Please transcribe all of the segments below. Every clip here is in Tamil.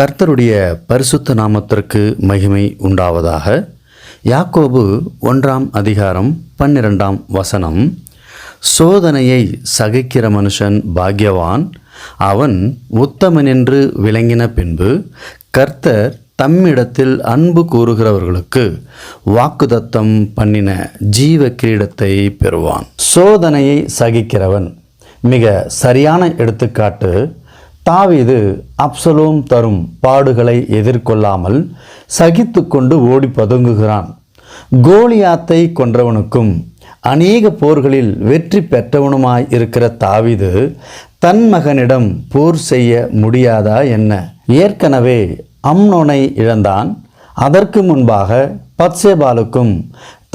கர்த்தருடைய பரிசுத்த நாமத்திற்கு மகிமை உண்டாவதாக. யாக்கோபு ஒன்றாம் அதிகாரம் பன்னிரெண்டாம் வசனம். சோதனையை சகிக்கிற மனுஷன் பாக்யவான் அவன் உத்தமனென்று விளங்கின பின்பு கர்த்தர் தம்மிடத்தில் அன்பு கூறுகிறவர்களுக்கு வாக்குதத்தம் பண்ணின ஜீவ கிரீடத்தை பெறுவான். சோதனையை சகிக்கிறவன் மிக சரியான எடுத்துக்காட்டு தாவீது அப்சலோம் தரும் பாடுகளை எதிர்கொள்ளாமல் சகித்து கொண்டு ஓடி பதுங்குகிறான். கோலியாத்தை கொன்றவனுக்கும் அநேக போர்களில் வெற்றி பெற்றவனுமாய் இருக்கிற தாவீது தன் மகனிடம் போர் செய்ய முடியாதா என்ன? ஏற்கனவே அம்னோனை இழந்தான். அதற்கு முன்பாக பத்சேபாலுக்கும்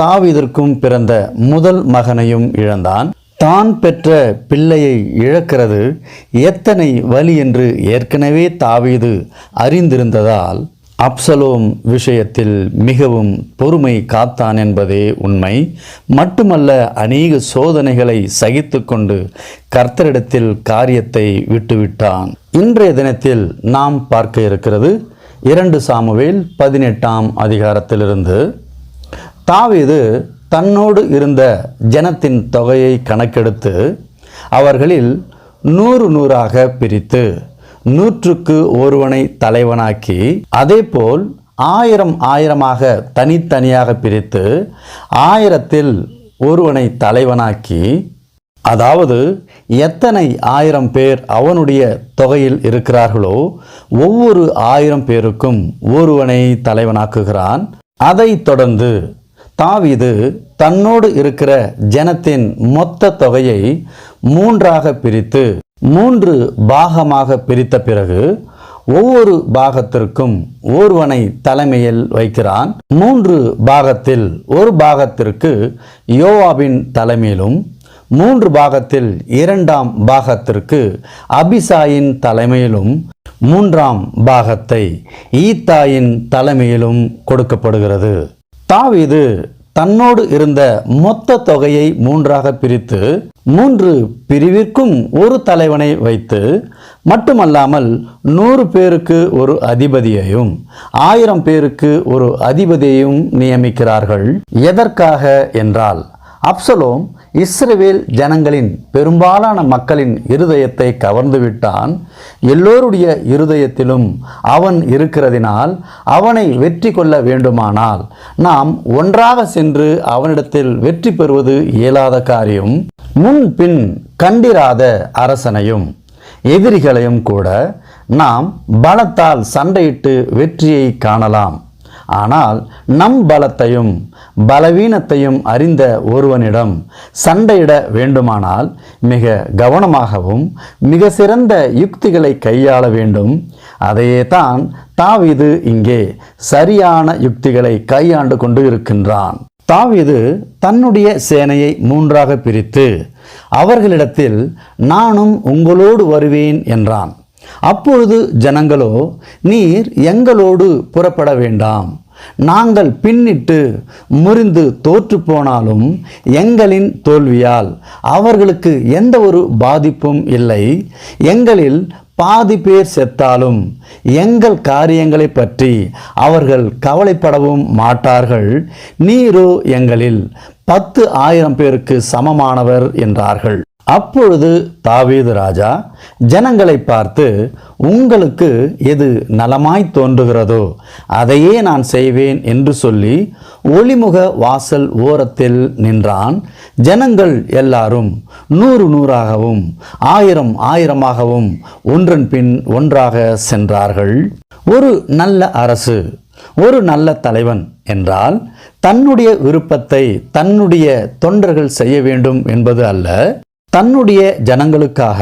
தாவிதற்கும் பிறந்த முதல் மகனையும் இழந்தான். தான் பெற்ற பிள்ளையை இழக்கிறது எத்தனை வலி என்று ஏற்கனவே தாவீது அறிந்திருந்ததால் அப்சலோம் விஷயத்தில் மிகவும் பொறுமை காத்தான் என்பதே உண்மை. மட்டுமல்ல அநேக சோதனைகளை சகித்து கொண்டு கர்த்தரிடத்தில் காரியத்தை விட்டுவிட்டான். இன்றைய தினத்தில் நாம் பார்க்க இருக்கிறது இரண்டு சாமுவேல் பதினெட்டாம் அதிகாரத்திலிருந்து. தாவீது தன்னோடு இருந்த ஜனத்தின் தொகையை கணக்கெடுத்து அவர்களில் நூறு நூறாக பிரித்து நூற்றுக்கு ஒருவனை தலைவனாக்கி அதேபோல் ஆயிரம் ஆயிரமாக தனித்தனியாக பிரித்து ஆயிரத்தில் ஒருவனை தலைவனாக்கி அதாவது எத்தனை ஆயிரம் பேர் அவனுடைய தொகையில் இருக்கிறார்களோ ஒவ்வொரு ஆயிரம் பேருக்கும் ஒருவனை தலைவனாக்குகிறான். அதைத் தொடர்ந்து தாவிது தன்னோடு இருக்கிற ஜனத்தின் மொத்த தொகையை மூன்றாக பிரித்து மூன்று பாகமாக பிரித்த பிறகு ஒவ்வொரு பாகத்திற்கும் ஒருவனை தலைமையில் வைக்கிறான். மூன்று பாகத்தில் ஒரு பாகத்திற்கு யோவாவின் தலைமையிலும் மூன்று பாகத்தில் இரண்டாம் பாகத்திற்கு அபிசாயின் தலைமையிலும் மூன்றாம் பாகத்தை ஈத்தாயின் தலைமையிலும் கொடுக்கப்படுகிறது. தாவீது தன்னோடு இருந்த மொத்த தொகையை மூன்றாக பிரித்து மூன்று பிரிவிற்கும் ஒரு தலைவனை வைத்து மட்டுமல்லாமல் நூறு பேருக்கு ஒரு அதிபதியையும் ஆயிரம் பேருக்கு ஒரு அதிபதியையும் நியமிக்கிறார்கள். எதற்காக? என்றால் அப்சலோம் இஸ்ரவேல் ஜனங்களின் பெரும்பாலான மக்களின் இருதயத்தை கவர்ந்து விட்டான் எல்லோருடைய இருதயத்திலும் அவன் இருக்கிறதினால் அவனை வெற்றி கொள்ள வேண்டுமானால் நாம் ஒன்றாக சென்று அவனிடத்தில் வெற்றி பெறுவது இயலாத காரியம். முன் பின் கண்டிராத அரசனையும் எதிரிகளையும் கூட நாம் பலத்தால் சண்டையிட்டு வெற்றியை காணலாம். ஆனால் நம் பலத்தையும் பலவீனத்தையும் அறிந்த ஒருவனிடம் சண்டையிட வேண்டுமானால் மிக கவனமாகவும் மிக சிறந்த யுக்திகளை கையாள வேண்டும். அதையே தான் தாவிது இங்கே சரியான யுக்திகளை கையாண்டு கொண்டு இருக்கின்றான். தாவிது தன்னுடைய சேனையை மூன்றாக பிரித்து அவர்களிடத்தில் நானும் உங்களோடு வருவேன் என்றான். அப்பொழுது ஜனங்களோ நீர் எங்களோடு புறப்பட வேண்டாம். நாங்கள் பின்னிட்டு முறிந்து தோற்று போனாலும் எங்களின் தோல்வியால் அவர்களுக்கு எந்த ஒரு பாதிப்பும் இல்லை. எங்களில் பாதி பேர் செத்தாலும் எங்கள் காரியங்களை பற்றி அவர்கள் கவலைப்படவும் மாட்டார்கள். நீரோ எங்களில் பத்து ஆயிரம் பேருக்கு சமமானவர் என்றார்கள். அப்பொழுது தாவீது ராஜா ஜனங்களை பார்த்து உங்களுக்கு எது நலமாய் தோன்றுகிறதோ அதையே நான் செய்வேன் என்று சொல்லி ஒளிமுக வாசல் ஓரத்தில் நின்றான். ஜனங்கள் எல்லாரும் நூறு நூறாகவும் ஆயிரம் ஆயிரமாகவும் ஒன்றன் பின் ஒன்றாக சென்றார்கள். ஒரு நல்ல அரசு ஒரு நல்ல தலைவன் என்றால் தன்னுடைய விருப்பத்தை தன்னுடைய தொண்டர்கள் செய்ய வேண்டும் என்பது அல்ல. தன்னுடைய ஜனங்களுக்காக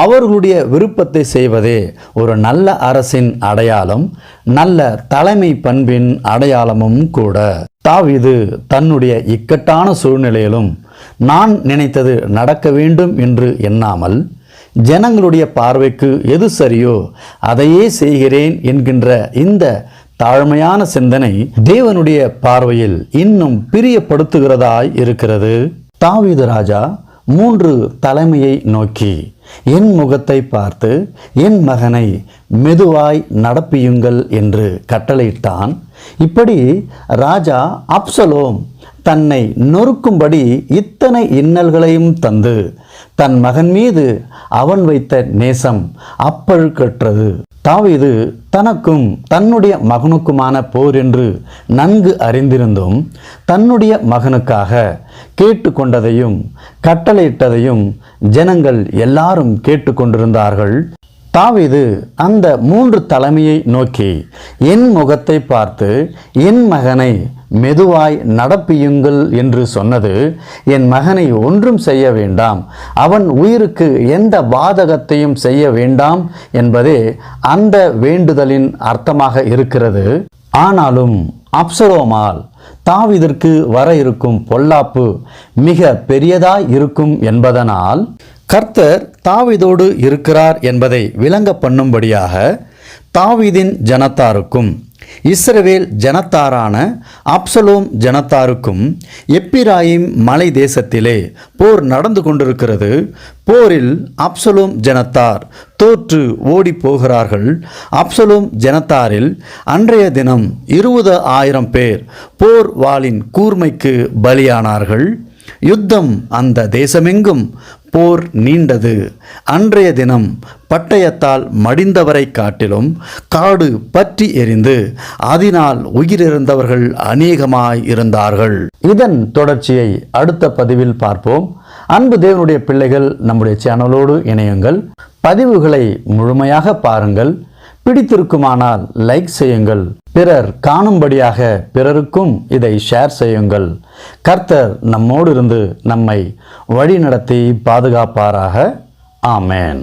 அவர்களுடைய விருப்பத்தை செய்வதே ஒரு நல்ல அரசின் அடையாளம் நல்ல தலைமை பண்பின் அடையாளமும் கூட. தாவிது தன்னுடைய இக்கட்டான சூழ்நிலையிலும் நான் நினைத்தது நடக்க வேண்டும் என்று எண்ணாமல் ஜனங்களுடைய பார்வைக்கு எது சரியோ அதையே செய்கிறேன் என்கின்ற இந்த தாழ்மையான சிந்தனை தேவனுடைய பார்வையில் இன்னும் பிரியப்படுத்துகிறதாய் இருக்கிறது. தாவீது ராஜா மூன்று தலைமையை நோக்கி என் முகத்தை பார்த்து என் மகனை மெதுவாய் நடப்பியுங்கள் என்று கட்டளையிட்டான். இப்படி ராஜா அப்சலோம் தன்னை நொறுக்கும்படி இத்தனை இன்னல்களையும் தந்து தன் மகன் மீது அவன் வைத்த நேசம் அப்பழுக்கற்றது. தாவீது தனக்கும் தன்னுடைய மகனுக்குமான போர் என்று நன்கு அறிந்திருந்தும் தன்னுடைய மகனுக்காக கேட்டுக்கொண்டதையும் கட்டளையிட்டதையும் ஜனங்கள் எல்லாரும் கேட்டுக்கொண்டிருந்தார்கள். தாவிது அந்த மூன்று தலைமையை நோக்கி என் முகத்தை பார்த்து என் மகனை மெதுவாய் நடப்பியுங்கள் என்று சொன்னது என் மகனை ஒன்றும் செய்ய வேண்டாம் அவன் உயிருக்கு எந்த பாதகத்தையும் செய்ய வேண்டாம் என்பதே அந்த வேண்டுதலின் அர்த்தமாக இருக்கிறது. ஆனாலும் அப்சலோமால் தாவிதற்கு வர இருக்கும் பொல்லாப்பு மிக பெரியதாய் இருக்கும் என்பதனால் கர்த்தர் தாவீதோடு இருக்கிறார் என்பதை விளங்க பண்ணும்படியாக தாவீதின் ஜனத்தாருக்கும் இஸ்ரவேல் ஜனத்தாரான அப்சலோம் ஜனத்தாருக்கும் எப்பிராயிம் மலை தேசத்திலே போர் நடந்து கொண்டிருக்கிறது. போரில் அப்சலோம் ஜனத்தார் தோற்று ஓடி போகிறார்கள் அப்சலோம் ஜனத்தாரில் அன்றைய தினம் இருபது ஆயிரம் பேர் போர் வாளின் கூர்மைக்கு பலியானார்கள். யுத்தம் அந்த தேசமெங்கும் போர் நீண்டது. அன்றைய தினம் பட்டயத்தால் மடிந்தவரை காட்டிலும் காடு பற்றி எரிந்து அதனால் உயிரிழந்தவர்கள் அநேகமாய் இருந்தார்கள். இதன் தொடர்ச்சியை அடுத்த பதிவில் பார்ப்போம். அன்பு தேவனுடைய பிள்ளைகள் நம்முடைய சேனலோடு இணையுங்கள். பதிவுகளை முழுமையாக பாருங்கள். பிடித்திருக்குமானால் லைக் செய்யுங்கள். பிறர் காணும்படியாக பிறருக்கும் இதை ஷேர் செய்யுங்கள். கர்த்தர் நம்மோடு இருந்து நம்மை வழிநடத்தி பாதுகாப்பாராக. ஆமேன்.